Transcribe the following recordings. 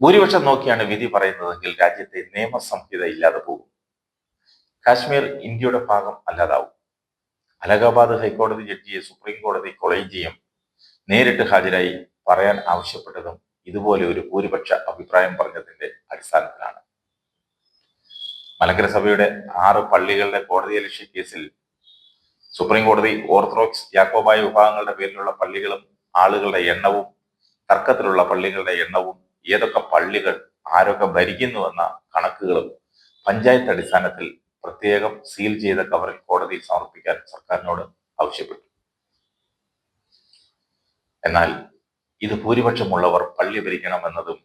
ഭൂരിപക്ഷം നോക്കിയാണ് വിധി പറയുന്നതെങ്കിൽ രാജ്യത്തെ നിയമസംഹിത ഇല്ലാതെ പോകും. കാശ്മീർ ഇന്ത്യയുടെ ഭാഗം അല്ലാതാവും. അലഹബാദ് ഹൈക്കോടതി ജഡ്ജിയെ സുപ്രീം കോടതി കൊളീജിയം നേരിട്ട് ഹാജരായി പറയാൻ ആവശ്യപ്പെട്ടതും ഇതുപോലെ ഒരു ഭൂരിപക്ഷ അഭിപ്രായം പറഞ്ഞതിന്റെ അടിസ്ഥാനത്തിലാണ്. മലങ്കര സഭയുടെ ആറ് പള്ളികളുടെ കോടതിയലക്ഷ്യ കേസിൽ സുപ്രീം കോടതി ഓർത്തഡോക്സ് യാക്കോബായ വിഭാഗങ്ങളുടെ പേരിലുള്ള പള്ളികളും ആളുകളുടെ എണ്ണവും തർക്കത്തിലുള്ള പള്ളികളുടെ എണ്ണവും ഏതൊക്കെ പള്ളികൾ ആരൊക്കെ ഭരിക്കുന്നുവെന്ന കണക്കുകളും പഞ്ചായത്ത് അടിസ്ഥാനത്തിൽ പ്രത്യേകം സീൽ ചെയ്ത കവറിൽ കോടതിയിൽ സമർപ്പിക്കാൻ സർക്കാരിനോട് ആവശ്യപ്പെട്ടു. എന്നാൽ ഇത് ഭൂരിപക്ഷമുള്ളവർ പള്ളി ഭരിക്കണമെന്നതും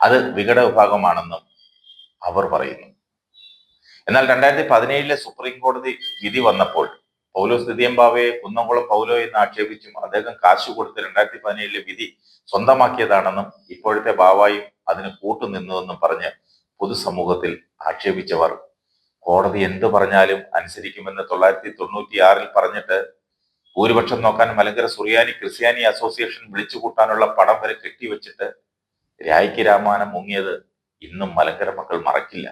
അത് വിഘട വിഭാഗമാണെന്നും അവർ പറയുന്നു. എന്നാൽ രണ്ടായിരത്തി പതിനേഴിലെ സുപ്രീം കോടതി വിധി വന്നപ്പോൾ പൗലോസ് ദിദിയമ്പാവയെ കുന്നംകുളം പൗലോ എന്ന് ആക്ഷേപിച്ചും അദ്ദേഹം കാശ് കൊടുത്ത് രണ്ടായിരത്തി പതിനേഴിലെ വിധി സ്വന്തമാക്കിയതാണെന്നും ഇപ്പോഴത്തെ ബാവായും അതിന് കൂട്ടുനിന്നുവെന്നും പറഞ്ഞ് പൊതുസമൂഹത്തിൽ ആക്ഷേപിച്ചവർ. കോടതി എന്ത് പറഞ്ഞാലും അനുസരിക്കുമെന്ന് തൊള്ളായിരത്തി തൊണ്ണൂറ്റി ആറിൽ പറഞ്ഞിട്ട് ഭൂരിപക്ഷം നോക്കാൻ മലങ്കര സുറിയാനി ക്രിസ്ത്യാനി അസോസിയേഷൻ വിളിച്ചു കൂട്ടാനുള്ള പടം വരെ കെട്ടിവെച്ചിട്ട് രായ്ക്ക് രാമാനം മുങ്ങിയത് ഇന്നും മലങ്കര മക്കൾ മറക്കില്ല.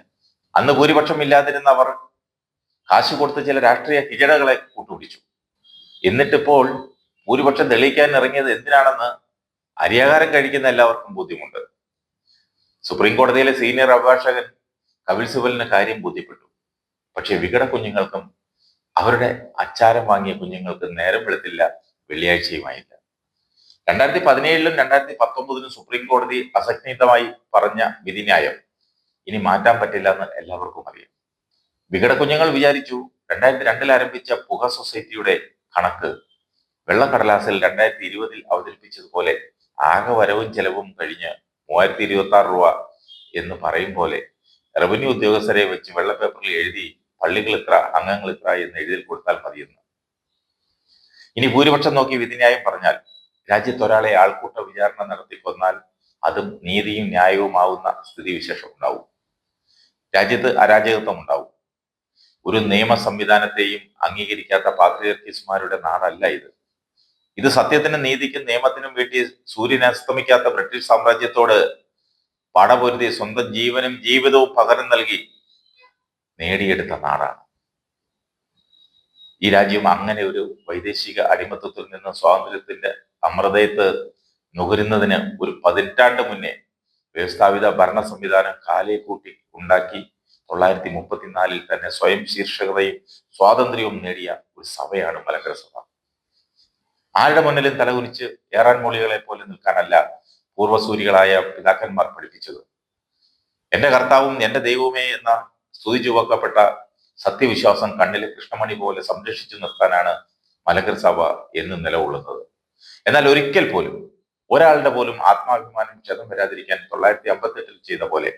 അന്ന് ഭൂരിപക്ഷം ഇല്ലാതിരുന്നവർ കാശ് കൊടുത്ത് ചില രാഷ്ട്രീയ ഹിജടകളെ കൂട്ടുപിടിച്ചു. എന്നിട്ടിപ്പോൾ ഭൂരിപക്ഷം തെളിയിക്കാൻ ഇറങ്ങിയത് എന്തിനാണെന്ന് അരിയാഹാരം കഴിക്കുന്ന എല്ലാവർക്കും ബോധ്യമുണ്ട്. സുപ്രീം കോടതിയിലെ സീനിയർ അഭിഭാഷകൻ കപിൽ സിബലിന് കാര്യം ബോധ്യപ്പെട്ടു. പക്ഷെ വികട കുഞ്ഞുങ്ങൾക്കും അവരുടെ അച്ചാരം വാങ്ങിയ കുഞ്ഞുങ്ങൾക്ക് നേരം വെളുത്തില്ല വെള്ളിയാഴ്ചയുമായില്ല. രണ്ടായിരത്തി പതിനേഴിലും രണ്ടായിരത്തി പത്തൊമ്പതിലും സുപ്രീം കോടതി അസജ്ഞിതമായി പറഞ്ഞ വിധിന്യായം ഇനി മാറ്റാൻ പറ്റില്ല എന്ന് എല്ലാവർക്കും അറിയാം. വികട കുഞ്ഞുങ്ങൾ വിചാരിച്ചു രണ്ടായിരത്തി രണ്ടിൽ ആരംഭിച്ച പുക സൊസൈറ്റിയുടെ കണക്ക്. വെള്ളക്കടലാസിൽ രണ്ടായിരത്തി ഇരുപതിൽ അവതരിപ്പിച്ചതുപോലെ ആകെ വരവും ചെലവും കഴിഞ്ഞ് മൂവായിരത്തി ഇരുപത്തി ആറ് രൂപ എന്ന് പറയും പോലെ റവന്യൂ ഉദ്യോഗസ്ഥരെ വെച്ച് വെള്ള പേപ്പറിൽ എഴുതി പള്ളികൾ ഇത്ര അംഗങ്ങൾ ഇത്ര എന്ന് എഴുതി കൊടുത്താൽ മതിയെന്ന്. ഇനി ഭൂരിപക്ഷം നോക്കി വിധിന്യായം പറഞ്ഞാൽ രാജ്യത്ത് ഒരാളെ ആൾക്കൂട്ട വിചാരണ നടത്തി കൊന്നാൽ അതും നീതിയും ന്യായവുമാവുന്ന സ്ഥിതിവിശേഷം ഉണ്ടാവും. രാജ്യത്ത് അരാജകത്വം ഉണ്ടാവും. ഒരു നിയമ സംവിധാനത്തെയും അംഗീകരിക്കാത്ത പാത്രിയർക്കിസ്മാരുടെ നാടല്ല ഇത്. ഇത് സത്യത്തിനും നീതിക്കും നിയമത്തിനും വേണ്ടി സൂര്യൻ അസ്തമിക്കാത്ത ബ്രിട്ടീഷ് സാമ്രാജ്യത്തോട് പടപൊരുതി സ്വന്തം ജീവനും ജീവിതവും പകരം നൽകി നേടിയെടുത്ത നാടാണ്. ഈ രാജ്യം അങ്ങനെ ഒരു വൈദേശിക അടിമത്തത്തിൽ നിന്ന് സ്വാതന്ത്ര്യത്തിന്റെ അമൃതയത്ത് നുകരുന്നതിന് ഒരു പതിറ്റാണ്ട് മുന്നേ വ്യവസ്ഥാപിത ഭരണ സംവിധാനം കാലേ കൂട്ടി ഉണ്ടാക്കി തൊള്ളായിരത്തി മുപ്പത്തിനാലിൽ തന്നെ സ്വയം ശീർഷകതയും സ്വാതന്ത്ര്യവും നേടിയ ഒരു സഭയാണ് മലങ്കര സഭ. ആരുടെ മുന്നിലും തലകുനിച്ച് ഏറാൻ മൊഴികളെ പോലെ നിൽക്കാനല്ല പൂർവസൂരികളായ പിതാക്കന്മാർ പഠിപ്പിച്ചത്. എന്റെ കർത്താവും എന്റെ ദൈവവുമേ എന്ന സ്തുതി ചുവക്കപ്പെട്ട സത്യവിശ്വാസം കണ്ണിലെ കൃഷ്ണമണി പോലെ സംരക്ഷിച്ചു നിർത്താനാണ് മലങ്കര സഭ എന്ന് നിലകൊള്ളുന്നത്. എന്നാൽ ഒരിക്കൽ പോലും ഒരാളുടെ പോലും ആത്മാഭിമാനം ക്ഷതം വരാതിരിക്കാൻ തൊള്ളായിരത്തി അമ്പത്തെട്ടിൽ ചെയ്ത പോലെ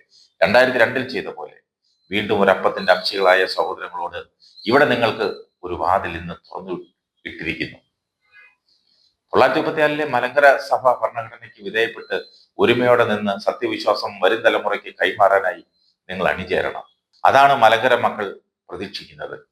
രണ്ടായിരത്തി രണ്ടിൽ ചെയ്ത പോലെ വീണ്ടും ഒരപ്പത്തിന്റെ അംശികളായ സഹോദരങ്ങളോട് ഇവിടെ നിങ്ങൾക്ക് ഒരു വാതിൽ ഇന്ന് തുറന്നു ഇട്ടിരിക്കുന്നു. തൊള്ളായിരത്തി മുപ്പത്തിനാലിലെ മലങ്കര സഭ ഭരണഘടനയ്ക്ക് വിധേയപ്പെട്ട് ഒരുമയോടെ നിന്ന് സത്യവിശ്വാസം വരും തലമുറയ്ക്ക് കൈമാറാനായി നിങ്ങൾ അണിചേരണം. അതാണ് മലങ്കര മക്കൾ പ്രതീക്ഷിക്കുന്നത്.